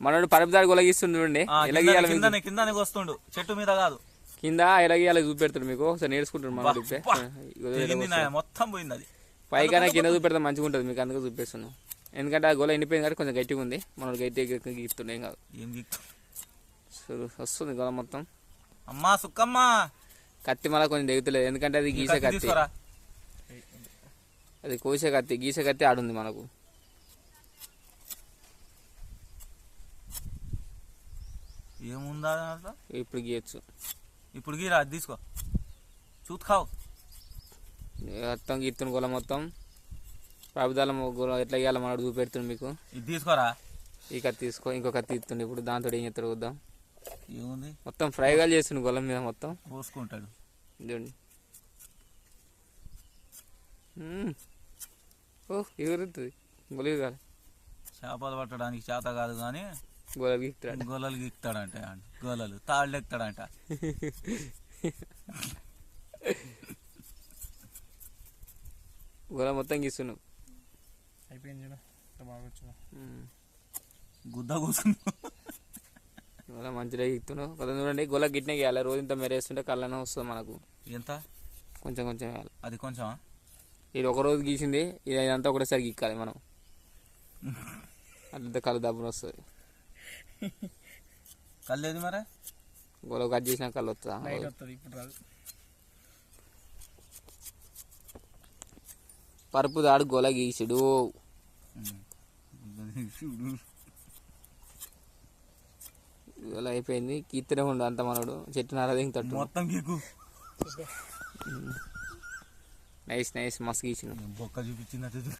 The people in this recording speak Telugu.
మనోడు పరపదాడు గొలగిస్తుంది చూడండి. ఆ, ఎలా కిందనే- గీయాలి మీకు? కిందనే కిందనే వస్తుండు చెట్టు మీద కాదు. కింద ఎలా గీయాలి చూపెడతాడు మీకు? ఒకసారి నేర్చుకుంటాడు మనోడు మొత్తం పోయింది అది. పైకైనా కింద చూపెడితే మంచిగా ఉంటుంది మీకు అందుకు చూపిస్తున్నాను ఎందుకంటే ఆ గొల ఎండిపోయింది కాబట్టి కొంచెం గట్టిగా ఉంది. మనోడు గట్టిగా గీస్తుండే ఏం కాదు. ఏం వస్తుంది గొల మొత్తం. అమ్మా సుక్కమ్మ! కత్తి మళ్ళీ కొంచెం దిగుతలేదు. ఎందుకంటే అది గీసే కత్తి అది కోసే కత్తి గీసే కత్తి ఆడుంది మనకు. ఏముందా? ఇప్పుడు గీయచ్చు. ఇప్పుడు గీరా అది తీసుకో. చూతుకావు మొత్తం గీస్తున్న గొల మొత్తం. ప్రభుదాలం గొల ఎట్లా గీయాలో మనోడు చూపెడుతుంది మీకు. ఇది తీసుకోరా? ఈ కత్తి తీసుకో ఇంకో కత్తి ఇస్తుంది ఇప్పుడు దాంతో ఏం చేస్తాడు చూద్దాం. ఏముంది? మొత్తం ఫ్రైగా చేస్తుంది గొల్ల మీద మొత్తం. పోసుకుంటాడు. చూడండి. ఓ ఎగురుతుంది. గొల కాదు. చేపలు పట్టడానికి చేత కాదు కానీ గొల గీస్తాడు గొల్లలు గిక్తాడంట గొల్లలు తాళ్ళు ఎక్కుతాడంట గొల మొత్తం గీస్తున్నావు అయిపోయింది బాగా. గుద్ద కూర్చుంది గొల మంచిగా గీస్తున్నావు కొంచెం చూడండి గొల గిట్నే గీయాలి. రోజు ఇంత మెరేస్తుంటే కళ్ళనే వస్తుంది మనకు. ఎంత? కొంచెం కొంచెం వేయాలి అది కొంచెం ఇది ఒక రోజు గీసింది ఇది ఇదంతా ఒకటేసారి గీక్కాలి మనం. అట్లా కళ్ళు దబ్బున వస్తుంది. కల్లేది మరి? గొల కట్ చేసిన కళ్ళు వస్తుందా నైట్ వస్తుంది ఇప్పుడు రాదు. పరుపు దాడు గొల గీసుడు. గొల అయిపోయింది. కీర్తనే ఉండు అంత మనోడు. చెట్టు నారదింగ్ తట్టు మొత్తం గీకు. Nice nice. మస్తు గీసిన బొక్క చూపించినట్టు